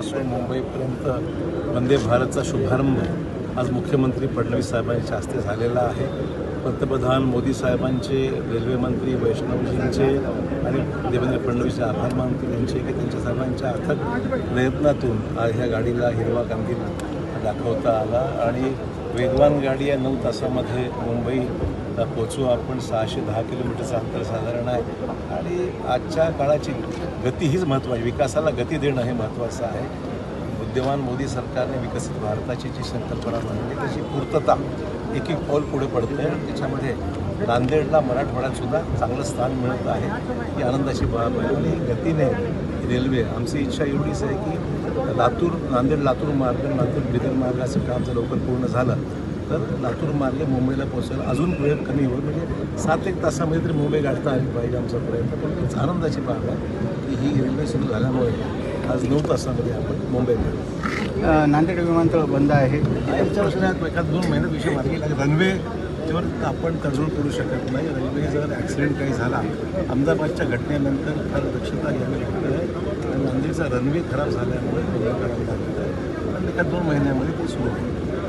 पुण्यापासून मुंबईपर्यंत वंदे भारतचा शुभारंभ आज मुख्यमंत्री फडणवीस साहेबांच्या हस्ते झालेला आहे. पंतप्रधान मोदी साहेबांचे रेल्वे मंत्री वैष्णवजींचे आणि देवेंद्र फडणवीसचे आभार मानतो यांचे की त्यांच्या साहेबांच्या अथक प्रयत्नातून आज ह्या गाडीला हिरवा कंदील दाखवता आला. आणि वेगवान गाडी या नऊ तासामध्ये मुंबई पोचू आपण सहाशे दहा किलोमीटरचं अंतर साधारण आहे. आणि आजच्या काळाची गती हीच महत्त्वाची विकासाला गती देणं हे महत्त्वाचं आहे. बुद्धिमान मोदी सरकारने विकसित भारताची जी संकल्पना मांडली त्याची पूर्तता एक एक पाऊल पुढे पडतं आहे त्याच्यामध्ये नांदेडला मराठवाड्यातसुद्धा चांगलं स्थान मिळत आहे. ही आनंदाची बाब आहे. आणि गतीने रेल्वे आमची इच्छा एवढीच आहे की लातूर नांदेड लातूर मार्ग नांदेड बिदर मार्गाचं काम जर लवकर पूर्ण झालं तर लातूर मार्गे मुंबईला पोचायला अजून वेळ कमी होईल. म्हणजे सात एक तासामध्ये तरी मुंबई गाठता आली पाहिजे आमचा प्रयत्न पण खूप आनंदाची बाब आहे की ही रेल्वे सुरू झाल्यामुळे आज नऊ तासामध्ये आपण मुंबईला नांदेड विमानतळ बंद आहे. पुढच्या वर्षात एखाद दोन महिन्यात विषय मार्गी रनवे वर आपण तडजोड करू शकत नाही. रेल्वे जर ॲक्सिडेंट काही झाला अहमदाबादच्या घटनेनंतर फार दक्षता घ्यावी लागते. आहे आणि नांदेडचा रनवे खराब झाल्यामुळे करावी लागत आहे. पण एका दोन महिन्यामध्ये ते सुरू होईल.